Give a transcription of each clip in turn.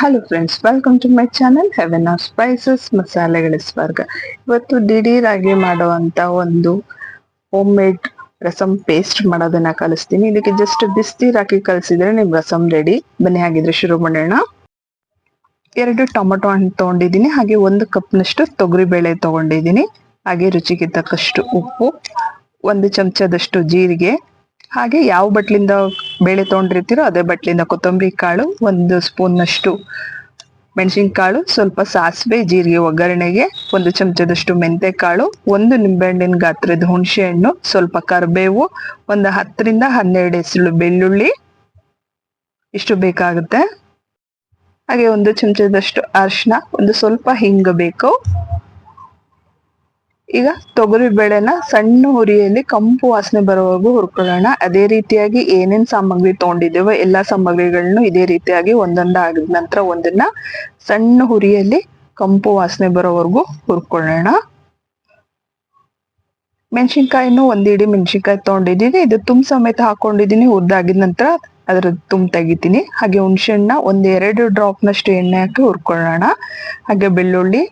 Hello friends welcome to my channel heaven of spices ಮಸಾಲೆಗಳ ಸ್ವರ್ಗ ಇವತ್ತು ದಿಢೀರಾಗಿ ಮಾಡುವಂತ ಒಂದು ಹೋಮ್ ಮೇಡ್ ರಸಂ ಪೇಸ್ಟ್ ಮಾಡೋದನ್ನ ಕಲಿಸ್ತೀನಿ. ಇದಕ್ಕೆ ಜಸ್ಟ್ ಬಿಸ್ತೀರ್ ಹಾಕಿ ಕಲಿಸಿದ್ರೆ ನಿಮ್ ರಸಂ ರೆಡಿ ಬನ್ನಿ, ಹಾಗಿದ್ರೆ ಶುರು ಮಾಡೋಣ. ಎರಡು ಟೊಮೆಟೊ ಹಣ್ಣು ತಗೊಂಡಿದ್ದೀನಿ, ಹಾಗೆ ಒಂದು ಕಪ್ನಷ್ಟು ತೊಗರಿಬೇಳೆ ತಗೊಂಡಿದ್ದೀನಿ. ಹಾಗೆ ರುಚಿಗೆ ತಕ್ಕಷ್ಟು ಉಪ್ಪು, ಒಂದು ಚಮಚದಷ್ಟು ಜೀರಿಗೆ ಹಾಗೆ ಯಾವ ಬಟ್ಲಿಂದ ಬೇಳೆ ತೊಗೊಂಡಿರ್ತೀರೋ ಅದೇ ಬಟ್ಲಿಂದ ಕೊತ್ತಂಬರಿ ಕಾಳು, ಒಂದು ಸ್ಪೂನ್ನಷ್ಟು ಮೆಣಸಿನಕಾಳು, ಸ್ವಲ್ಪ ಸಾಸಿವೆ, ಜೀರಿಗೆ ಒಗ್ಗರಣೆಗೆ, ಒಂದು ಚಮಚದಷ್ಟು ಮೆಂತೆ ಕಾಳು ಒಂದು ನಿಂಬೆಹಣ್ಣಿನ ಗಾತ್ರದ ಹುಣಸೆ ಹಣ್ಣು ಸ್ವಲ್ಪ ಕರಿಬೇವು, ಒಂದು ಹತ್ತರಿಂದ ಹನ್ನೆರಡು ಎಸಳು ಬೆಳ್ಳುಳ್ಳಿ, ಇಷ್ಟು ಬೇಕಾಗುತ್ತೆ. ಹಾಗೆ ಒಂದು ಚಮಚದಷ್ಟು ಅರಿಶಿನ ಒಂದು ಸ್ವಲ್ಪ ಹಿಂಗ ಬೇಕು. ಈಗ ತೊಗರಿ ಬೇಳೆನ ಸಣ್ಣ ಹುರಿಯಲ್ಲಿ ಕಂಪು ವಾಸನೆ ಬರೋವರೆಗೂ ಹುರ್ಕೊಳ್ಳೋಣ. ಅದೇ ರೀತಿಯಾಗಿ ಏನೇನ್ ಸಾಮಗ್ರಿ ತಗೊಂಡಿದ್ದೇವೋ ಎಲ್ಲಾ ಸಾಮಗ್ರಿಗಳನ್ನು ಇದೇ ರೀತಿಯಾಗಿ ಒಂದೊಂದ ಆಗಿದ ನಂತರ ಒಂದನ್ನ ಸಣ್ಣ ಹುರಿಯಲ್ಲಿ ಕಂಪು ವಾಸನೆ ಬರೋವರೆಗೂ ಹುರ್ಕೊಳ್ಳೋಣ. ಮೆಣಸಿನ್ಕಾಯಿನೂ ಒಂದ್ ಇಡಿ ಮೆಣಸಿನ್ಕಾಯಿ ತಗೊಂಡಿದ್ದೀನಿ. ಇದು ತುಂಬ ಸಮೇತ ಹಾಕೊಂಡಿದ್ದೀನಿ. ಉದ್ದಾಗಿದ ನಂತರ ಅದರ ತುಂಬ ತೆಗಿತೀನಿ. ಹಾಗೆ ಹುಣಸೆಹಣ್ಣ ಒಂದ್ ಎರಡು ಡ್ರಾಪ್ನಷ್ಟು ಎಣ್ಣೆ ಹಾಕಿ ಹುರ್ಕೊಳ್ಳೋಣ. ಹಾಗೆ ಬೆಳ್ಳುಳ್ಳಿ,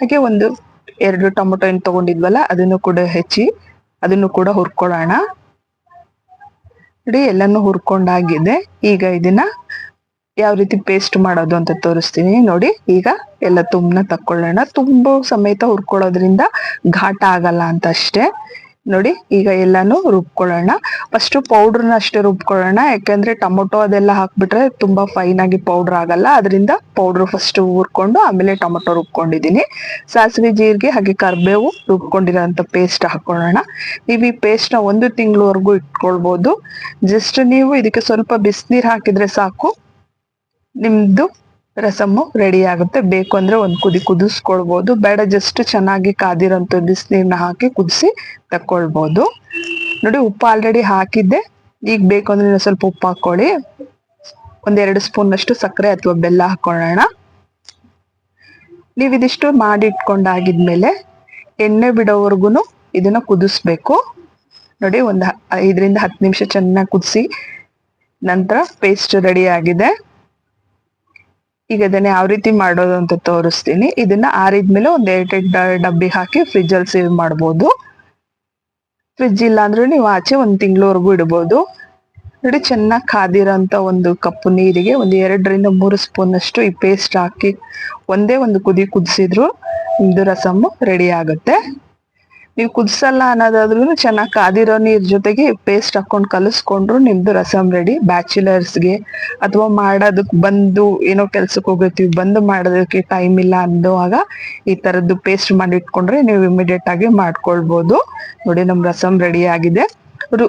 ಹಾಗೆ ಒಂದು ಎರಡು ಟೊಮೊಟೊ ಏನು ತಗೊಂಡಿದ್ವಲ್ಲ, ಅದನ್ನು ಕೂಡ ಹೆಚ್ಚಿ, ಅದನ್ನು ಕೂಡ ಹುರ್ಕೊಳ್ಳೋಣ. ನೋಡಿ, ಎಲ್ಲಾನು ಹುರ್ಕೊಂಡಾಗಿದೆ ಈಗ ಇದನ್ನ ಯಾವ ರೀತಿ ಪೇಸ್ಟ್ ಮಾಡೋದು ಅಂತ ತೋರಿಸ್ತೀನಿ. ನೋಡಿ, ಈಗ ಎಲ್ಲ ತುಂಬನ ತಕ್ಕೊಳ್ಳೋಣ. ತುಂಬ ಸಮೇತ ಹುರ್ಕೊಳ್ಳೋದ್ರಿಂದ ಘಾಟ ಆಗಲ್ಲ ಅಂತ ಅಷ್ಟೇ. ನೋಡಿ, ಈಗ ಎಲ್ಲಾನು ರುಬ್ಕೊಳ್ಳೋಣ. ಫಸ್ಟ್ ಪೌಡರ್ನ ಅಷ್ಟೇ ರುಬ್ಕೊಳ್ಳೋಣ, ಯಾಕಂದ್ರೆ ಟೊಮೊಟೊ ಅದೆಲ್ಲ ಹಾಕ್ಬಿಟ್ರೆ ತುಂಬಾ ಫೈನ್ ಆಗಿ ಪೌಡರ್ ಆಗಲ್ಲ. ಅದರಿಂದ ಪೌಡರ್ ಫಸ್ಟ್ ಹುರ್ಕೊಂಡು, ಆಮೇಲೆ ಟೊಮೊಟೊ ರುಬ್ಕೊಂಡಿದ್ದೀನಿ. ಸಾಸಿವೆ ಜೀರಿಗೆ ಹಾಗೆ ಕರ್ಬೇವು ರುಬ್ಕೊಂಡಿರೋಂಥ ಪೇಸ್ಟ್ ಹಾಕೊಳ್ಳೋಣ. ನೀವು ಈ ಪೇಸ್ಟ್ನ ಒಂದು ತಿಂಗಳವರೆಗೂ ಇಟ್ಕೊಳ್ಬಹುದು ಜಸ್ಟ್ ನೀವು ಇದಕ್ಕೆ ಸ್ವಲ್ಪ ಬಿಸಿನೀರ್ ಹಾಕಿದ್ರೆ ಸಾಕು. ನಿಮ್ದು ರಸಮ್ಮು ರೆಡಿ ಆಗುತ್ತೆ. ಬೇಕು ಅಂದ್ರೆ ಒಂದ್ ಕುದಿ ಕುದಿಸ್ಕೊಳ್ಬಹುದು ಬೇಡ ಜಸ್ಟ್ ಚೆನ್ನಾಗಿ ಕಾದಿರೋಂಥ ಬಿಸಿನೀರ್ನ ಹಾಕಿ ಕುದಿಸಿ ತಕ್ಕೊಳ್ಬೋದು. ನೋಡಿ, ಉಪ್ಪು ಆಲ್ರೆಡಿ ಹಾಕಿದ್ದೆ. ಈಗ ಬೇಕು ಅಂದ್ರೆ ಸ್ವಲ್ಪ ಉಪ್ಪು ಹಾಕೊಳ್ಳಿ ಒಂದೆರಡು ಸ್ಪೂನ್ ಅಷ್ಟು ಸಕ್ಕರೆ ಅಥವಾ ಬೆಲ್ಲ ಹಾಕೊಳ್ಳೋಣ ನೀವು ಇದಿಷ್ಟು ಮಾಡಿ ಇಟ್ಕೊಂಡಾಗಿದ್ಮೇಲೆ ಎಣ್ಣೆ ಬಿಡೋವರೆಗೂ ಇದನ್ನ ಕುದಿಸ್ಬೇಕು. ನೋಡಿ, ಒಂದು ಐದರಿಂದ ಹತ್ತು ನಿಮಿಷ ಚೆನ್ನಾಗಿ ಕುದಿಸಿ ನಂತರ ಪೇಸ್ಟ್ ರೆಡಿ ಆಗಿದೆ. ಈಗ ಅದನ್ನ ಯಾವ ರೀತಿ ಮಾಡೋದು ಅಂತ ತೋರಿಸ್ತೀನಿ. ಇದನ್ನ ಆರಿದ್ಮೇಲೆ ಒಂದ್ ಎರಡೆರಡು ಡಬ್ಬಿ ಹಾಕಿ ಫ್ರಿಜ್ ಅಲ್ಲಿ ಸೇವ್ ಮಾಡ್ಬೋದು. ಫ್ರಿಜ್ ಇಲ್ಲ ಅಂದ್ರೆ ನೀವು ಆಚೆ ಒಂದ್ ತಿಂಗಳವರೆಗೂ ಇಡ್ಬೋದು. ನೋಡಿ, ಚೆನ್ನಾಗಿ ಕಾದಿರೋಂತ ಒಂದು ಕಪ್ಪು ನೀರಿಗೆ ಒಂದು ಎರಡರಿಂದ ಮೂರು ಸ್ಪೂನ್ ಅಷ್ಟು ಈ ಪೇಸ್ಟ್ ಹಾಕಿ ಒಂದೇ ಒಂದು ಕುದಿ ಕುದಿಸಿದ್ರು, ಇದು ರಸಮ್ಮು ರೆಡಿ ಆಗುತ್ತೆ. ನೀವು ಕುದಿಸಲ್ಲ ಅನ್ನೋದಾದ್ರೂ ಚೆನ್ನಾಗಿ ಕಾದಿರೋ ನೀರ್ ಜೊತೆಗೆ ಪೇಸ್ಟ್ ಹಾಕೊಂಡು ಕಲಿಸ್ಕೊಂಡ್ರು ನಿಮ್ದು ರಸಮ್ ರೆಡಿ ಬ್ಯಾಚುಲರ್ಸ್ಗೆ ಅಥವಾ ಮಾಡೋದಕ್ ಬಂದು ಏನೋ ಕೆಲ್ಸಕ್ಕೆ ಹೋಗಿರ್ತೀವಿ, ಬಂದು ಮಾಡೋದಕ್ಕೆ ಟೈಮ್ ಇಲ್ಲ ಅನ್ನೋವಾಗ ಈ ತರದ್ದು ಪೇಸ್ಟ್ ಮಾಡಿ ಇಟ್ಕೊಂಡ್ರೆ ನೀವು ಇಮಿಡಿಯೇಟ್ ಆಗಿ ಮಾಡ್ಕೊಳ್ಬಹುದು ನೋಡಿ ನಮ್ ರಸಮ್ ರೆಡಿ ಆಗಿದೆ.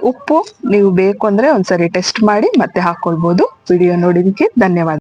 ಉಪ್ಪು ನೀವು ಬೇಕು ಅಂದ್ರೆ ಒಂದ್ಸರಿ ಟೆಸ್ಟ್ ಮಾಡಿ ಮತ್ತೆ ಹಾಕೊಳ್ಬಹುದು ವಿಡಿಯೋ ನೋಡಿದಕ್ಕೆ ಧನ್ಯವಾದ.